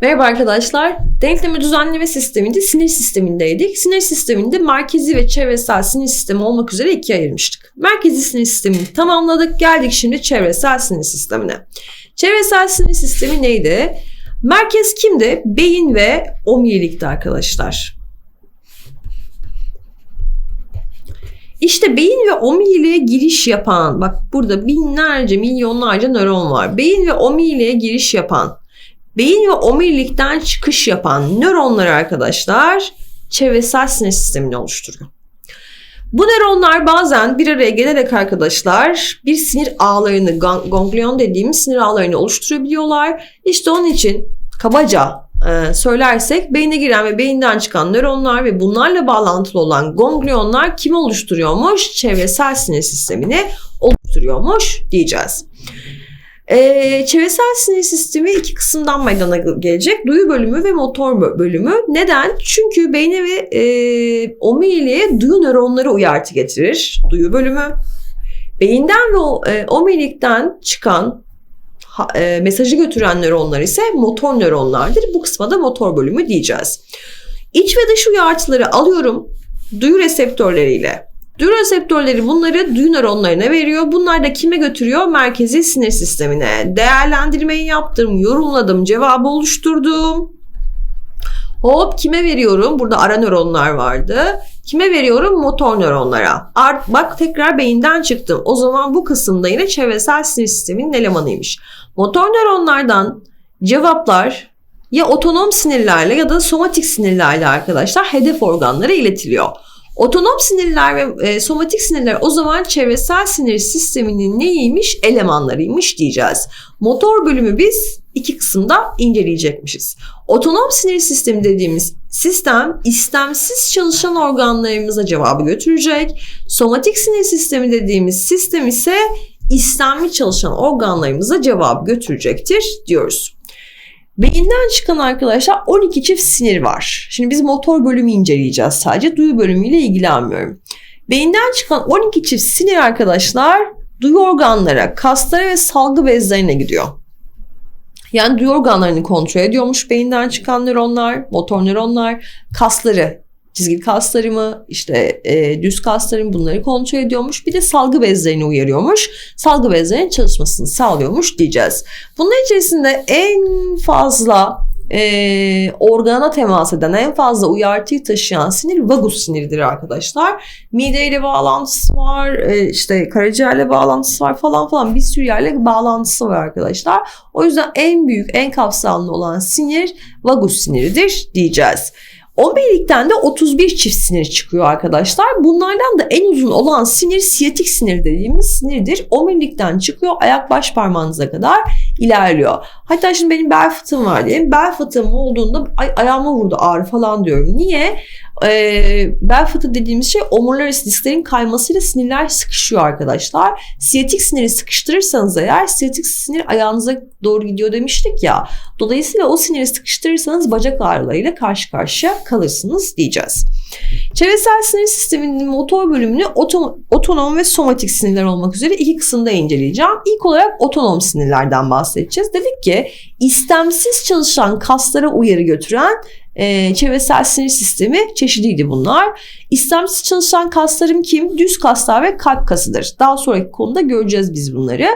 Merhaba arkadaşlar. Denkleme düzenleme sisteminde sinir sistemindeydik. Sinir sisteminde merkezi ve çevresel sinir sistemi olmak üzere ikiye ayırmıştık. Merkezi sinir sistemini tamamladık. Geldik şimdi çevresel sinir sistemine. Çevresel sinir sistemi neydi? Merkez kimdi? Beyin ve omurilikti arkadaşlar. İşte beyin ve omuriliğe giriş yapan, bak burada binlerce, milyonlarca nöron var. Beyin ve omuriliğe giriş yapan Beyin ve omurilikten çıkış yapan nöronlar arkadaşlar çevresel sinir sistemini oluşturuyor. Bu nöronlar bazen bir araya gelerek arkadaşlar bir sinir ağlarını, ganglion dediğimiz sinir ağlarını oluşturabiliyorlar. İşte onun için kabaca e, söylersek beyne giren ve beyinden çıkan nöronlar ve bunlarla bağlantılı olan ganglionlar kimi oluşturuyormuş? Çevresel sinir sistemini oluşturuyormuş diyeceğiz. Ee, çevresel sinir sistemi iki kısımdan meydana gelecek. Duyu bölümü ve motor bölümü. Neden? Çünkü beyne ve e, omuriliğe duyu nöronları uyartı getirir. Duyu bölümü. Beyinden ve e, omurilikten çıkan e, mesajı götüren nöronlar ise motor nöronlardır. Bu kısma da motor bölümü diyeceğiz. İç ve dış uyartıları alıyorum duyu reseptörleriyle Duyu reseptörleri bunları duyu nöronlarına veriyor. Bunlar da kime götürüyor? Merkezi sinir sistemine. Değerlendirmeyi yaptım, yorumladım, cevabı oluşturdum. Hop kime veriyorum? Burada ara nöronlar vardı. Kime veriyorum? Motor nöronlara. Art, bak tekrar beyinden çıktım. O zaman bu kısımda yine çevresel sinir sisteminin elemanıymış. Motor nöronlardan cevaplar ya otonom sinirlerle ya da somatik sinirlerle arkadaşlar hedef organlara iletiliyor. Otonom sinirler ve e, somatik sinirler o zaman çevresel sinir sisteminin neymiş? Elemanlarıymış diyeceğiz. Motor bölümü biz iki kısımda inceleyecekmişiz. Otonom sinir sistemi dediğimiz sistem istemsiz çalışan organlarımıza cevabı götürecek. Somatik sinir sistemi dediğimiz sistem ise istemli çalışan organlarımıza cevap götürecektir diyoruz. Beyinden çıkan arkadaşlar 12 çift sinir var. Şimdi biz motor bölümü inceleyeceğiz sadece. Duyu bölümüyle ilgilenmiyorum. Beyinden çıkan 12 çift sinir arkadaşlar duyu organlara, kaslara ve salgı bezlerine gidiyor. Yani duyu organlarını kontrol ediyormuş beyinden çıkan nöronlar, motor nöronlar, kasları çizgili kaslarımı, işte e, düz kaslarımı bunları kontrol ediyormuş. Bir de salgı bezlerini uyarıyormuş. Salgı bezlerinin çalışmasını sağlıyormuş diyeceğiz. Bunun içerisinde en fazla e, organa temas eden en fazla uyartıyı taşıyan sinir vagus siniridir arkadaşlar. Mideyle bağlantısı var, e, işte karaciğerle bağlantısı var falan falan bir sürü yerle bağlantısı var arkadaşlar. O yüzden en büyük, en kapsamlı olan sinir vagus siniridir diyeceğiz. Omurilikten de 31 çift sinir çıkıyor arkadaşlar. Bunlardan da en uzun olan sinir siyatik sinir dediğimiz sinirdir. Omurilikten çıkıyor ayak baş parmağınıza kadar ilerliyor. Hatta şimdi benim bel fıtığım var diyelim. Bel fıtığım olduğunda ay, ayağıma vurdu ağrı falan diyorum. Niye? E, bel fıtığı dediğimiz şey omurlar disklerin kaymasıyla sinirler sıkışıyor arkadaşlar. Siyatik siniri sıkıştırırsanız eğer siyatik sinir ayağınıza doğru gidiyor demiştik ya. Dolayısıyla o siniri sıkıştırırsanız bacak ağrılarıyla karşı karşıya kalırsınız diyeceğiz. Çevresel sinir sisteminin motor bölümünü otom, otonom ve somatik sinirler olmak üzere iki kısımda inceleyeceğim. İlk olarak otonom sinirlerden bahsedeceğiz. Dedik ki istemsiz çalışan kaslara uyarı götüren e, çevresel sinir sistemi çeşidiydi bunlar. İstemsiz çalışan kaslarım kim? Düz kaslar ve kalp kasıdır. Daha sonraki konuda göreceğiz biz bunları.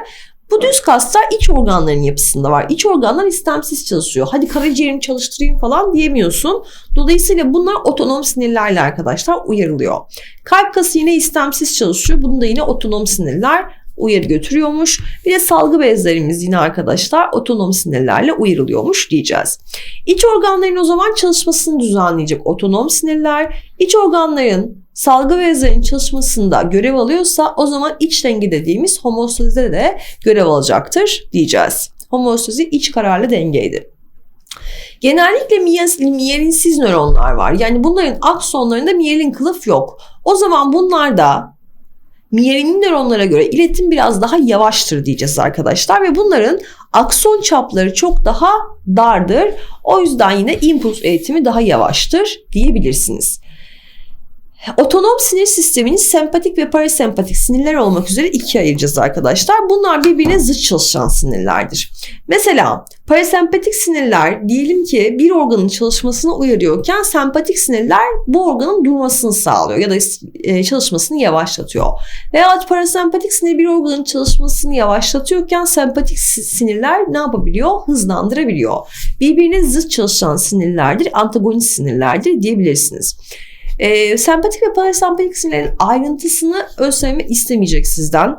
Bu düz kaslar iç organların yapısında var. İç organlar istemsiz çalışıyor. Hadi karaciğerimi çalıştırayım falan diyemiyorsun. Dolayısıyla bunlar otonom sinirlerle arkadaşlar uyarılıyor. Kalp kası yine istemsiz çalışıyor. Bunu da yine otonom sinirler uyarı götürüyormuş. Bir de salgı bezlerimiz yine arkadaşlar otonom sinirlerle uyarılıyormuş diyeceğiz. İç organların o zaman çalışmasını düzenleyecek otonom sinirler. İç organların salgı bezlerinin çalışmasında görev alıyorsa o zaman iç denge dediğimiz homostazide de görev alacaktır diyeceğiz. Homostazi iç kararlı dengeydi. Genellikle miyelinsiz nöronlar var. Yani bunların aksonlarında miyelin kılıf yok. O zaman bunlarda miyelin nöronlara göre iletim biraz daha yavaştır diyeceğiz arkadaşlar ve bunların akson çapları çok daha dardır. O yüzden yine impuls eğitimi daha yavaştır diyebilirsiniz. Otonom sinir sistemini sempatik ve parasempatik sinirler olmak üzere ikiye ayıracağız arkadaşlar. Bunlar birbirine zıt çalışan sinirlerdir. Mesela parasempatik sinirler diyelim ki bir organın çalışmasını uyarıyorken sempatik sinirler bu organın durmasını sağlıyor ya da e, çalışmasını yavaşlatıyor. Veya parasempatik sinir bir organın çalışmasını yavaşlatıyorken sempatik sinirler ne yapabiliyor? Hızlandırabiliyor. Birbirine zıt çalışan sinirlerdir, antagonist sinirlerdir diyebilirsiniz. E, sempatik ve parasempatik sinirlerin ayrıntısını ÖSYM istemeyecek sizden.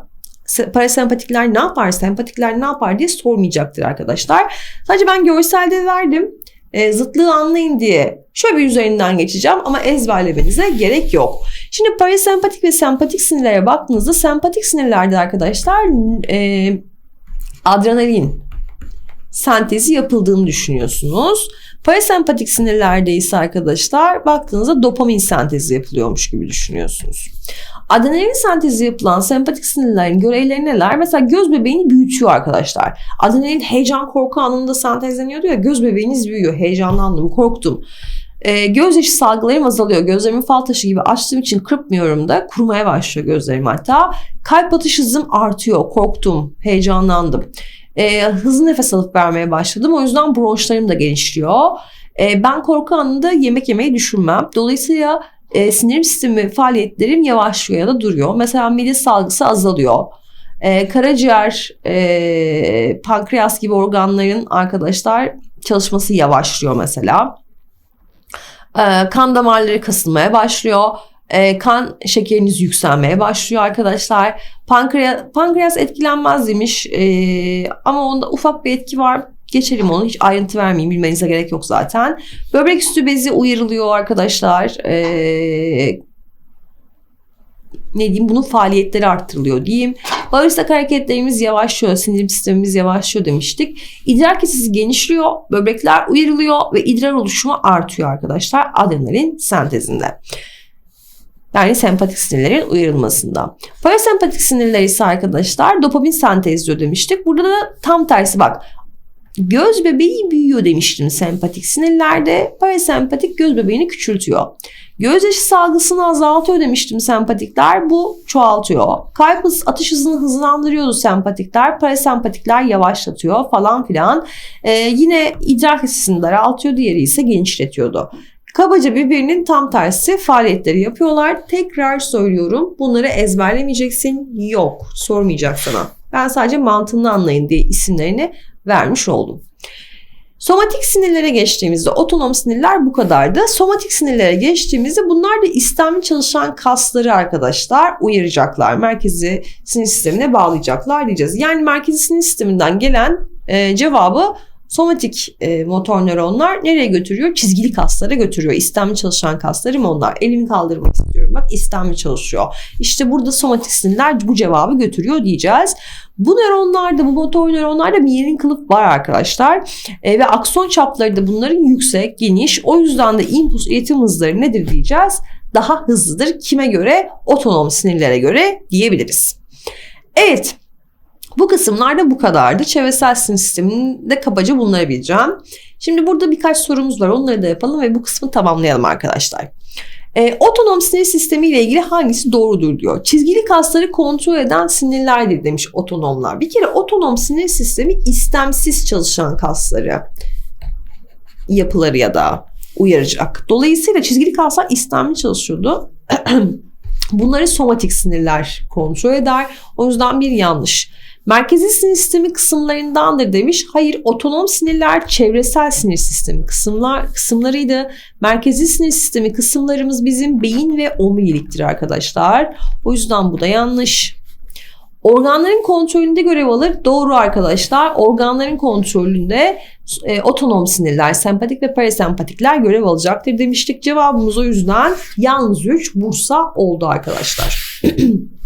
Parasempatikler ne yapar, sempatikler ne yapar diye sormayacaktır arkadaşlar. Sadece ben görselde verdim. E, zıtlığı anlayın diye şöyle bir üzerinden geçeceğim ama ezberlemenize gerek yok. Şimdi parasempatik ve sempatik sinirlere baktığınızda sempatik sinirlerde arkadaşlar e, adrenalin sentezi yapıldığını düşünüyorsunuz. Parasempatik sinirlerde ise arkadaşlar baktığınızda dopamin sentezi yapılıyormuş gibi düşünüyorsunuz. Adrenalin sentezi yapılan sempatik sinirlerin görevleri neler? Mesela göz bebeğini büyütüyor arkadaşlar. Adrenalin heyecan korku anında sentezleniyordu ya göz bebeğiniz büyüyor. Heyecanlandım, korktum. E, gözyaşı salgılarım azalıyor. Gözlerimin fal taşı gibi açtığım için kırpmıyorum da kurumaya başlıyor gözlerim hatta. Kalp atış hızım artıyor. Korktum, heyecanlandım e, hızlı nefes alıp vermeye başladım. O yüzden bronşlarım da genişliyor. E, ben korku anında yemek yemeyi düşünmem. Dolayısıyla e, sinir sistemi faaliyetlerim yavaşlıyor ya da duruyor. Mesela mide salgısı azalıyor. E, karaciğer, e, pankreas gibi organların arkadaşlar çalışması yavaşlıyor mesela. E, kan damarları kasılmaya başlıyor e, kan şekeriniz yükselmeye başlıyor arkadaşlar. Pankreas, pankreas etkilenmez demiş e, ama onda ufak bir etki var. Geçelim onu hiç ayrıntı vermeyeyim bilmenize gerek yok zaten. Böbrek üstü bezi uyarılıyor arkadaşlar. Ee, ne diyeyim bunun faaliyetleri arttırılıyor diyeyim. Bağırsak hareketlerimiz yavaşlıyor, sindirim sistemimiz yavaşlıyor demiştik. İdrar kesesi genişliyor, böbrekler uyarılıyor ve idrar oluşumu artıyor arkadaşlar adrenalin sentezinde. Yani sempatik sinirlerin uyarılmasında. Parasempatik sinirler ise arkadaşlar dopamin sentezliyor demiştik. Burada da tam tersi bak. Göz bebeği büyüyor demiştim sempatik sinirlerde. Parasempatik göz bebeğini küçültüyor. Gözyaşı salgısını azaltıyor demiştim sempatikler. Bu çoğaltıyor. Kalp atış hızını hızlandırıyordu sempatikler. Parasempatikler yavaşlatıyor falan filan. Ee, yine idrar hissini daraltıyor. Diğeri ise genişletiyordu. Kabaca birbirinin tam tersi faaliyetleri yapıyorlar. Tekrar söylüyorum bunları ezberlemeyeceksin. Yok sormayacak sana. Ben sadece mantığını anlayın diye isimlerini vermiş oldum. Somatik sinirlere geçtiğimizde otonom sinirler bu kadardı. Somatik sinirlere geçtiğimizde bunlar da istemli çalışan kasları arkadaşlar uyaracaklar. Merkezi sinir sistemine bağlayacaklar diyeceğiz. Yani merkezi sinir sisteminden gelen e, cevabı Somatik e, motor nöronlar nereye götürüyor? Çizgili kaslara götürüyor. İstemli çalışan kaslarım onlar. Elimi kaldırmak istiyorum. Bak istemli çalışıyor. İşte burada somatik sinirler bu cevabı götürüyor diyeceğiz. Bu nöronlarda, bu motor nöronlarda miyerin kılıf var arkadaşlar. E, ve akson çapları da bunların yüksek, geniş. O yüzden de impuls iletim hızları nedir diyeceğiz? Daha hızlıdır. Kime göre? Otonom sinirlere göre diyebiliriz. Evet. Bu kısımlarda bu kadardı. Çevresel sinir sisteminde kabaca bunları bileceğim. Şimdi burada birkaç sorumuz var. Onları da yapalım ve bu kısmı tamamlayalım arkadaşlar. E, otonom sinir sistemi ile ilgili hangisi doğrudur diyor. Çizgili kasları kontrol eden sinirlerdir demiş otonomlar. Bir kere otonom sinir sistemi istemsiz çalışan kasları yapıları ya da uyaracak. Dolayısıyla çizgili kaslar istemli çalışıyordu. Bunları somatik sinirler kontrol eder. O yüzden bir yanlış. Merkezi sinir sistemi kısımlarındandır demiş. Hayır, otonom sinirler çevresel sinir sistemi kısımlar kısımlarıydı. Merkezi sinir sistemi kısımlarımız bizim beyin ve omuriliktir arkadaşlar. O yüzden bu da yanlış. Organların kontrolünde görev alır. Doğru arkadaşlar. Organların kontrolünde e, otonom sinirler, sempatik ve parasempatikler görev alacaktır demiştik. Cevabımız o yüzden yalnız 3 Bursa oldu arkadaşlar.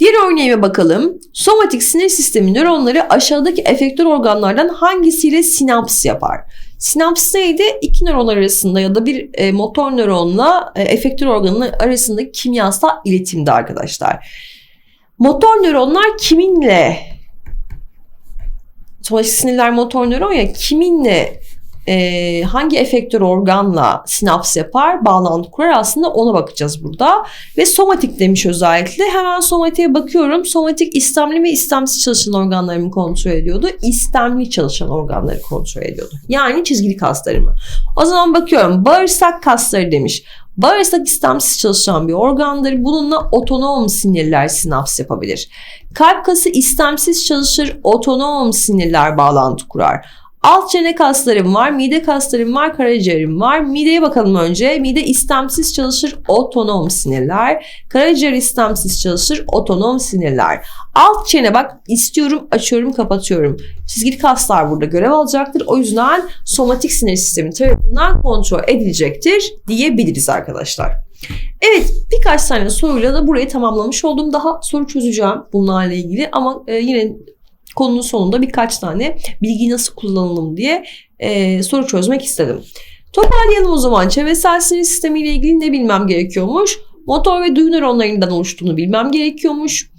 Diğer örneğime bakalım. Somatik sinir sistemi nöronları aşağıdaki efektör organlardan hangisiyle sinaps yapar? Sinaps neydi? İki nöron arasında ya da bir e, motor nöronla e, efektör organı arasındaki kimyasal iletimde arkadaşlar. Motor nöronlar kiminle somatik sinirler motor nöron ya kiminle e, hangi efektör organla sinaps yapar, bağlantı kurar aslında ona bakacağız burada. Ve somatik demiş özellikle. Hemen somatiğe bakıyorum. Somatik istemli ve istemsiz çalışan organlarımı kontrol ediyordu. İstemli çalışan organları kontrol ediyordu. Yani çizgili kaslarımı. O zaman bakıyorum. Bağırsak kasları demiş. Bağırsak istemsiz çalışan bir organdır. Bununla otonom sinirler sinaps yapabilir. Kalp kası istemsiz çalışır, otonom sinirler bağlantı kurar. Alt çene kaslarım var, mide kaslarım var, karaciğerim var. Mideye bakalım önce. Mide istemsiz çalışır, otonom sinirler. Karaciğer istemsiz çalışır, otonom sinirler. Alt çene bak istiyorum, açıyorum, kapatıyorum. Çizgili kaslar burada görev alacaktır. O yüzden somatik sinir sistemi tarafından kontrol edilecektir diyebiliriz arkadaşlar. Evet birkaç tane soruyla da burayı tamamlamış oldum. Daha soru çözeceğim bunlarla ilgili ama e, yine konunun sonunda birkaç tane bilgi nasıl kullanalım diye e, soru çözmek istedim. Toparlayalım o zaman. Çevresel sinir sistemi ile ilgili ne bilmem gerekiyormuş? Motor ve duyu nöronlarından oluştuğunu bilmem gerekiyormuş.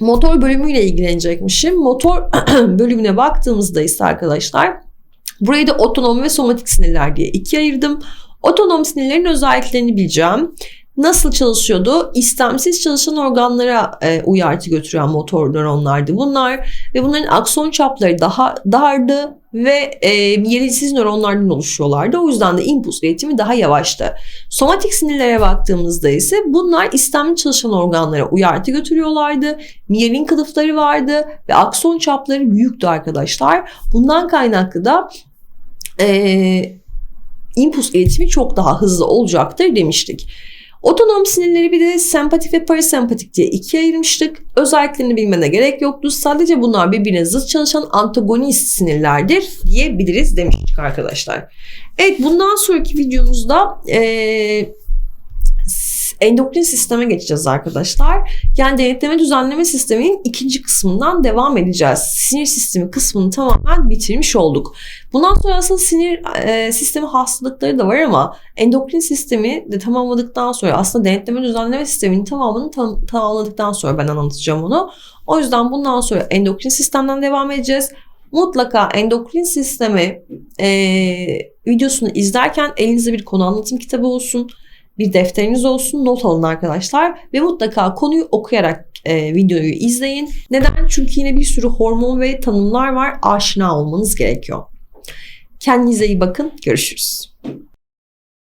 Motor bölümüyle ilgilenecekmişim. Motor bölümüne baktığımızda ise arkadaşlar burayı da otonom ve somatik sinirler diye ikiye ayırdım. Otonom sinirlerin özelliklerini bileceğim. Nasıl çalışıyordu? İstemsiz çalışan organlara e, uyartı götüren motor nöronlardı bunlar ve bunların akson çapları daha dardı ve e, yerisiz nöronlardan oluşuyorlardı. O yüzden de impuls iletimi daha yavaştı. Somatik sinirlere baktığımızda ise bunlar istemli çalışan organlara uyartı götürüyorlardı. Miyelin kılıfları vardı ve akson çapları büyüktü arkadaşlar. Bundan kaynaklı da e, impuls iletimi çok daha hızlı olacaktır demiştik. Otonom sinirleri bir de sempatik ve parasempatik diye ikiye ayırmıştık. Özelliklerini bilmene gerek yoktu. Sadece bunlar birbirine zıt çalışan antagonist sinirlerdir diyebiliriz demiştik arkadaşlar. Evet bundan sonraki videomuzda ee, endokrin sisteme geçeceğiz arkadaşlar. Yani denetleme düzenleme sisteminin ikinci kısmından devam edeceğiz. Sinir sistemi kısmını tamamen bitirmiş olduk. Bundan sonra aslında sinir e, sistemi hastalıkları da var ama endokrin sistemi de tamamladıktan sonra aslında denetleme düzenleme sisteminin tamamını tam, tamamladıktan sonra ben anlatacağım onu. O yüzden bundan sonra endokrin sistemden devam edeceğiz. Mutlaka endokrin sistemi e, videosunu izlerken elinizde bir konu anlatım kitabı olsun bir defteriniz olsun, not alın arkadaşlar ve mutlaka konuyu okuyarak e, videoyu izleyin. Neden? Çünkü yine bir sürü hormon ve tanımlar var. Aşina olmanız gerekiyor. Kendinize iyi bakın. Görüşürüz.